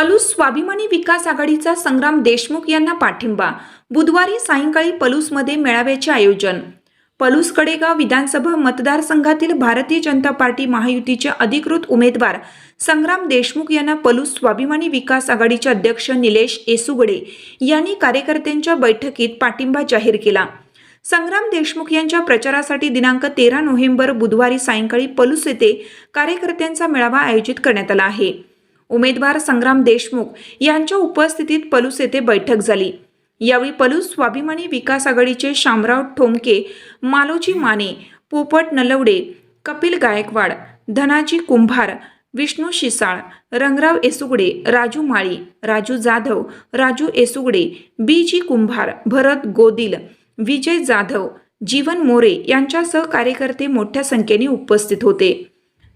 पलूस स्वाभिमानी विकास आघाडीचा संग्राम देशमुख यांना पाठिंबा. बुधवारी सायंकाळी पलूसमध्ये मेळाव्याचे आयोजन. पलूस कडेगाव विधानसभा मतदारसंघातील भारतीय जनता पार्टी महायुतीचे अधिकृत उमेदवार संग्राम देशमुख यांना पलूस स्वाभिमानी विकास आघाडीचे अध्यक्ष निलेश येसुगडे यांनी कार्यकर्त्यांच्या बैठकीत पाठिंबा जाहीर केला. संग्राम देशमुख यांच्या प्रचारासाठी दिनांक तेरा नोव्हेंबर बुधवारी सायंकाळी पलूस येथे कार्यकर्त्यांचा मेळावा आयोजित करण्यात आला आहे. उमेदवार संग्राम देशमुख यांच्या उपस्थितीत पलूस येथे बैठक झाली. यावेळी पलूस स्वाभिमानी विकास आघाडीचे शामराव ठोमके मालोजी माने पोपट नलवडे कपिल गायकवाड धनाजी कुंभार विष्णू शिसाळ रंगराव एसुगडे राजू माळी राजू जाधव राजू एसुगडे बी जी कुंभार भरत गोदिल विजय जाधव जीवन मोरे यांच्यासह कार्यकर्ते मोठ्या संख्येने उपस्थित होते.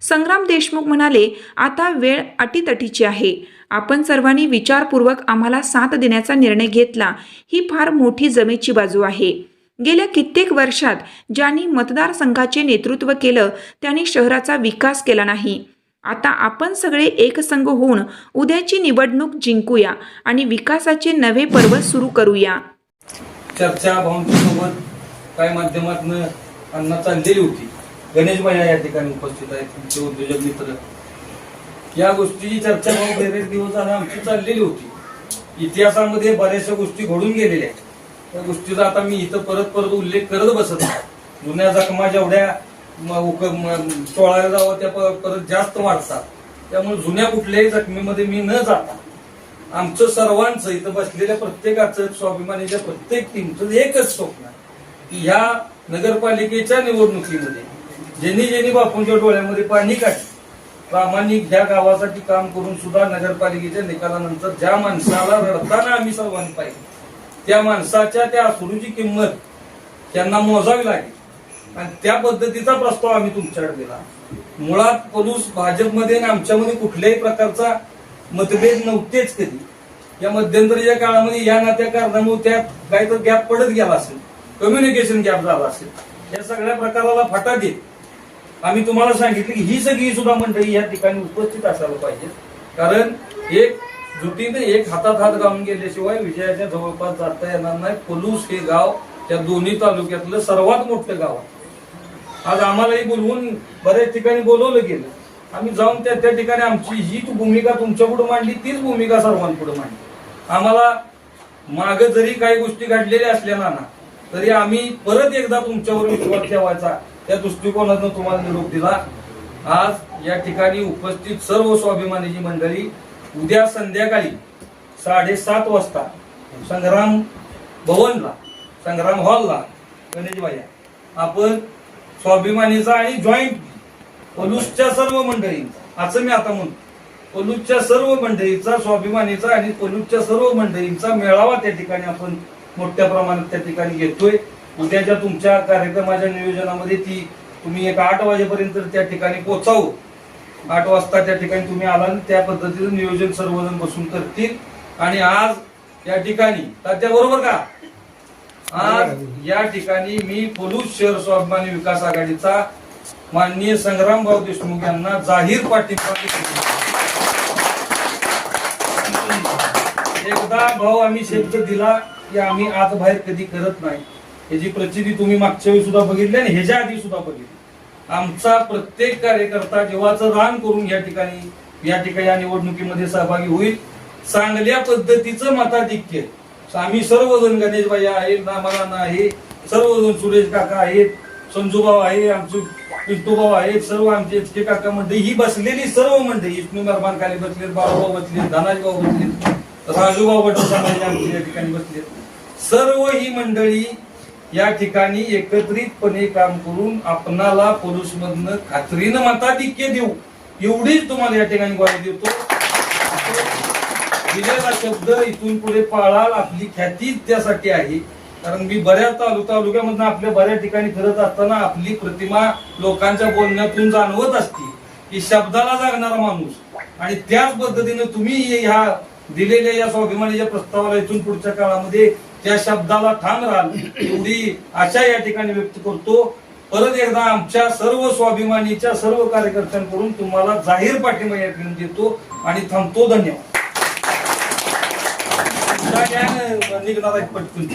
संग्राम देशमुख म्हणाले आता वेळ अटीतटीची आहे. आपण सर्वांनी विचारपूर्वक आम्हाला साथ देण्याचा निर्णय घेतला. ही फार मोठी जमेची बाजू आहे. गेल्या कित्येक वर्षात ज्यांनी मतदारसंघाचे नेतृत्व केलं त्यांनी शहराचा विकास केला नाही. आता आपण सगळे एकसंघ होऊन उद्याची निवडणूक जिंकूया आणि विकासाचे नवे पर्व सुरू करूया. चर्चा काही माध्यमातून चाललेली होती. गणेश भैया या ठिकाणी उपस्थित आहेत तुमचे उद्योजक मित्र. या गोष्टीची चर्चा भाऊ बरेच दिवस झाले आमची चाललेली होती. इतिहासामध्ये बऱ्याचशा गोष्टी घडून गेलेल्या आहेत. त्या गोष्टीचा आता मी इथं परत परत उल्लेख करत बसत नाही. जुन्या जखमा जेवढ्या उक- चोळायला जावं त्या परत जास्त वाढतात. त्यामुळे जुन्या कुठल्याही जखमीमध्ये मी न जाता आमचं सर्वांचं इथं बसलेल्या प्रत्येकाचं स्वाभिमानीच्या प्रत्येक टीमचं एकच स्वप्न आहे की ह्या नगरपालिकेच्या निवडणुकीमध्ये ज्यांनी ज्यांनी बापूंच्या डोळ्यामध्ये पाणी काढले प्रामाणिक ह्या गावासाठी काम करून सुद्धा नगरपालिकेच्या निकालानंतर ज्या माणसाला रडताना आम्ही सर्वांनी पाहिजे त्या माणसाच्या त्या असुरूची किंमत त्यांना मोजावी लागेल. आणि त्या पद्धतीचा प्रस्ताव आम्ही तुमच्याकडे दिला. मुळात पलूस भाजपमध्ये आणि आमच्यामध्ये कुठल्याही प्रकारचा मतभेद नव्हतेच कधी. या मध्यंतरीच्या काळामध्ये या नात्या कारणामुळे त्यात काही तर गॅप पडत गेला असेल. कम्युनिकेशन गॅप झाला असेल. या सगळ्या प्रकाराला फटा देत आम्ही तुम्हाला सांगितलं की ही सगळी सुद्धा मंडळी या ठिकाणी उपस्थित असायला पाहिजे. कारण एक जुटीने एक हातात हात घालून गेल्याशिवाय विजयाच्या जवळपास जाता येणार नाही. पलूस हे गाव त्या दोन्ही तालुक्यातलं सर्वात मोठं गाव आहे. आज आम्हालाही बोलवून बऱ्याच ठिकाणी बोलवलं गेलं. आम्ही जाऊन त्या त्या ठिकाणी आमची जी भूमिका तुमच्यापुढे मांडली तीच भूमिका सर्वांपुढे मांडली. आम्हाला माग जरी काही गोष्टी घडलेल्या असल्या ना तरी आम्ही परत एकदा तुमच्यावर विश्वास ठेवायचा. त्या दृष्टिकोनातून तुम्हाला निरोप दिला. आज या ठिकाणी उपस्थित सर्व स्वाभिमानीची मंडळी उद्या संध्याकाळी साडेसात वाजता संग्राम भवनला संग्राम हॉलला गणेश आपण स्वाभिमानीचा आणि जॉईंट पलूसच्या सर्व मंडळींचा असं मी आता म्हणतो पलूसच्या सर्व मंडळीचा स्वाभिमानीचा आणि पलूसच्या सर्व मंडळींचा मेळावा त्या ठिकाणी आपण मोठ्या प्रमाणात त्या ठिकाणी घेतोय. उद्याच्या तुमच्या कार्यक्रमाच्या नियोजनामध्ये ती तुम्ही एक आठ वाजेपर्यंत त्या ठिकाणी पोचावू आठ वाजता त्या ठिकाणी तुम्ही आला आणि त्या पद्धतीचं नियोजन सर्वजण बसून करतील. आणि आज या ठिकाणी त्याच्याबरोबर का? आज या ठिकाणी मी पोलूस शहर स्वाभिमानी विकास आघाडीचा माननीय संग्रामभाऊ देशमुख यांना जाहीर पाठिंबा एकदा भाऊ आम्ही शब्द दिला की आम्ही आत बाहेर कधी करत नाही. याची प्रचिती तुम्ही मागच्या वेळी सुद्धा बघितली आणि ह्याच्या आधी सुद्धा बघितली. आमचा प्रत्येक कार्यकर्ता जेव्हाचं रान करून या ठिकाणी या ठिकाणी या निवडणुकीमध्ये सहभागी होईल. चांगल्या पद्धतीचं मताधिक्य. आम्ही सर्वजण गणेशबाई आहेत नामाना आहे सर्वजण सुरेश काका आहेत संजूभाऊ आहे आमचे पिंटूभाऊ आहेत सर्व आमचे एच के काका मंडळी ही बसलेली सर्व मंडळी विष्णू मरमान खाली बसलेत बाळूभाऊ बसलेत धनाजीभाऊ बसलेत राजूभाऊ भट समाज आमचे या ठिकाणी बसलेत. सर्व ही मंडळी या ठिकाणी एकत्रितपणे काम करून आपणाला पोलीस मधनं खात्रीनं मताधिक्य देऊ एवढीच तुम्हाला या ठिकाणी ग्वाही देतो. दिलेला शब्द इथून पुढे पाळाल आपली ख्यातीच त्यासाठी आहे. कारण मी बऱ्याच तालु तालुक्यामधनं आपल्या बऱ्याच ठिकाणी फिरत असताना आपली प्रतिमा लोकांच्या बोलण्यातून जाणवत असते. की शब्दाला जागणारा माणूस. आणि त्याच पद्धतीने तुम्ही ह्या दिलेल्या या स्वाभिमानीच्या प्रस्तावाला इथून पुढच्या काळामध्ये त्या शब्दाला ठाम राहाल एवढी आशा या ठिकाणी व्यक्त करतो. परत एकदा आमच्या सर्व स्वाभिमानीच्या सर्व कार्यकर्त्यांकडून तुम्हाला जाहीर पाठिंबा या ठिकाणी देतो आणि थांबतो. धन्यवाद.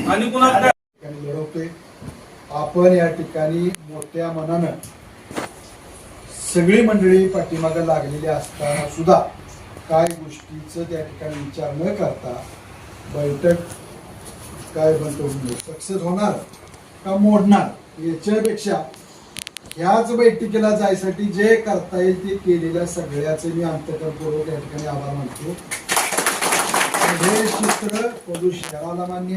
आणि पुन्हा ठिकाणी लढवतोय आपण या ठिकाणी मोठ्या मनानं सगळी मंडळी पाठीमागे लागलेली असताना सुद्धा काय गोष्टीचं त्या ठिकाणी विचार न करता बैठक काय म्हणतो सक्सेस होणार का मोडणार? याच्यापेक्षा ह्याच बैठकीला जायसाठी जे करता येईल ते केलेल्या सगळ्याचे मी अंतकरपूर्वक या ठिकाणी आभार मानतो. हे चित्र पदू शहराला मान्य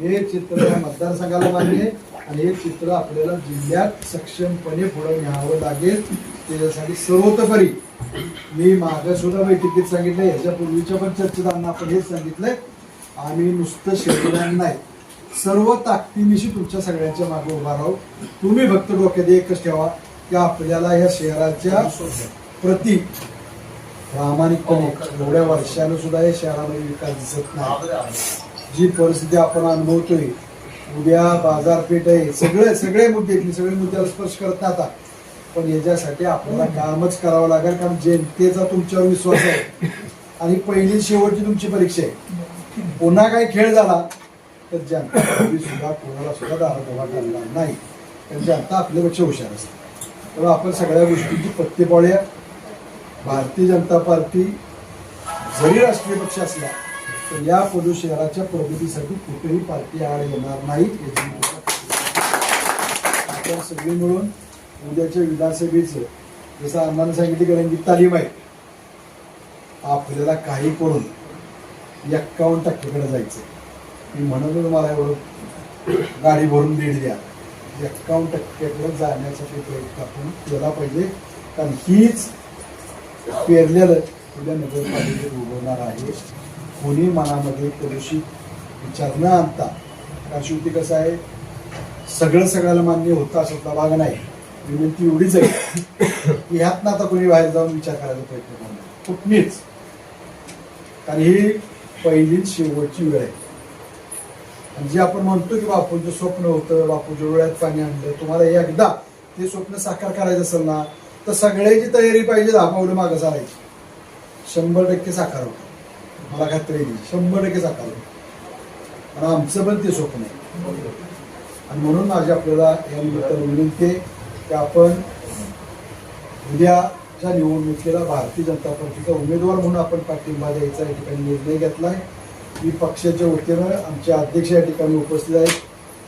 हे चित्र या मतदारसंघाला मान्य आणि हे चित्र आपल्याला जिल्ह्यात सक्षमपणे पुढे न्यावं लागेल. त्याच्यासाठी सर्वतोपरी मी मागं सुद्धा बैठकीत सांगितलं याच्या पूर्वीच्या पण चर्चेत आपण हेच सांगितलंय. आम्ही नुसतं शरीराने नाही सर्व ताकदीनिशी तुमच्या सगळ्यांच्या मागे उभा राहू तुम्ही फक्त डोक्यात एकच ठेवा की आपल्याला या शहराच्या प्रति प्रामाणिकपणे एवढ्या वर्षानं सुद्धा या शहरामध्ये विकास दिसत नाही. जी परिस्थिती आपण अनुभवतोय उद्या बाजारपेठ आहे सगळे सगळे मुद्दे सगळे मुद्द्याला स्पर्श करत आता. पण याच्यासाठी आपल्याला कामच करावं लागेल कारण जनतेचा तुमच्यावर विश्वास आहे. आणि पहिली शेवटची तुमची परीक्षा आहे. पुन्हा काही खेळ झाला तर जनता सुद्धा कोणाला सुद्धा दारात करणार नाही. कारण जनता आपल्यापेक्षा हुशार असते तेव्हा आपण सगळ्या गोष्टींची पत्ते पाळूया. भारतीय जनता पार्टी जरी राष्ट्रीय पक्ष असला तर या पदू शहराच्या प्रगतीसाठी कुठेही पार्टी आड येणार नाही आपण सगळी मिळून उद्याच्या विधानसभेचं जसं अण्णाने सांगितलं की रंगीत तालीम आहे आपल्याला काही करून एक्कावन्न टक्केकडे जायचं. मी म्हणून मला एवढं गाडी भरून दीड द्या. एक्कावन्न टक्क्याकडे जाण्यासाठी प्रयत्न आपण केला पाहिजे. कारण हीच पेरलेलं उद्या नगरपालिकेत उभवणार आहे. कोणी मनामध्ये प्रदूषित विचार न आणता कारण शेवटी कसं आहे सगळं सगळ्याला मान्य होतं असं भाग नाही. विनंती एवढीच आहे. की ह्यातनं आता कोणी बाहेर जाऊन विचार करायचा प्रयत्न करणार. कुठलीच कारण ही पहिलीच शेवटची वेळ. आहे आणि जे आपण म्हणतो की बापूंचं स्वप्न होतं बापूच्या डोळ्यात पाणी आणलं तुम्हाला एकदा ते स्वप्न साकार करायचं असेल ना तर सगळ्याची तयारी पाहिजे दहा पावलं मागं चालायची. शंभर टक्के साकार होतं. मला खात्री दिली शंभर टक्के साकार होतं. आणि आमचं पण ते स्वप्न आहे. आणि म्हणून माझी आपल्याला या निमित्तानं विनंती आहे की आपण उद्या उद्याच्या निवडणुकीला भारतीय जनता पार्टीचा उमेदवार म्हणून आपण पाठिंबा द्यायचा या ठिकाणी निर्णय घेतला आहे मी पक्षाच्या वतीनं आमचे अध्यक्ष या ठिकाणी उपस्थित आहेत.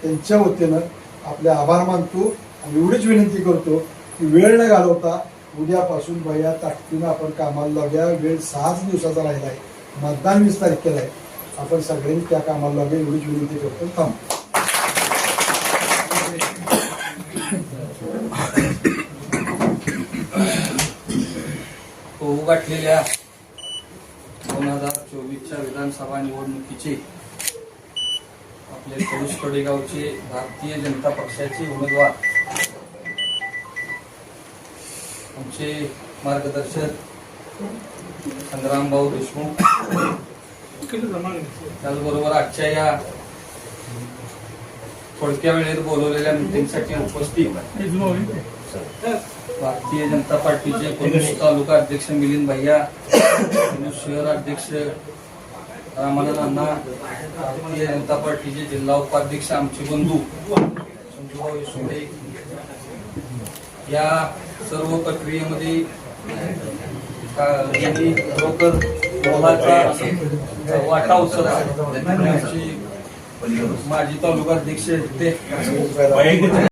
त्यांच्या वतीनं आपले आभार मानतो आणि एवढीच विनंती करतो की वेळ न घालवता उद्यापासून भैया ताकदीनं आपण कामाला लागूया वेळ सहाच दिवसाचा राहिला आहे मतदान वीस तारखेला आहे. आपण सगळ्यांनी त्या कामाला लागूया एवढीच विनंती करतो. थांब. उगाठलेल्या दोन हजार चोवीसच्या विधानसभा निवडणुकीचे आपले पळूस कडेगावचे भारतीय जनता पक्षाचे उमेदवार आमचे मार्गदर्शक संग्रामभाऊ देशमुख त्याचबरोबर आजच्या या थोडक्या वेळेत बोलवलेल्या मिटिंगसाठी उपस्थित भारतीय जनता पार्टीचे पुरुष तालुका अध्यक्ष मिलिंद भैया शहर अध्यक्ष रामानंद अण्णा भारतीय जनता पार्टीचे जिल्हा उपाध्यक्ष आमचे बंधू संजूभाऊ शिंदे या सर्व प्रक्रियेमध्ये यांनी खरोखर मोलाचा वाटा उचलला आमचे माजी तालुका अध्यक्ष ते.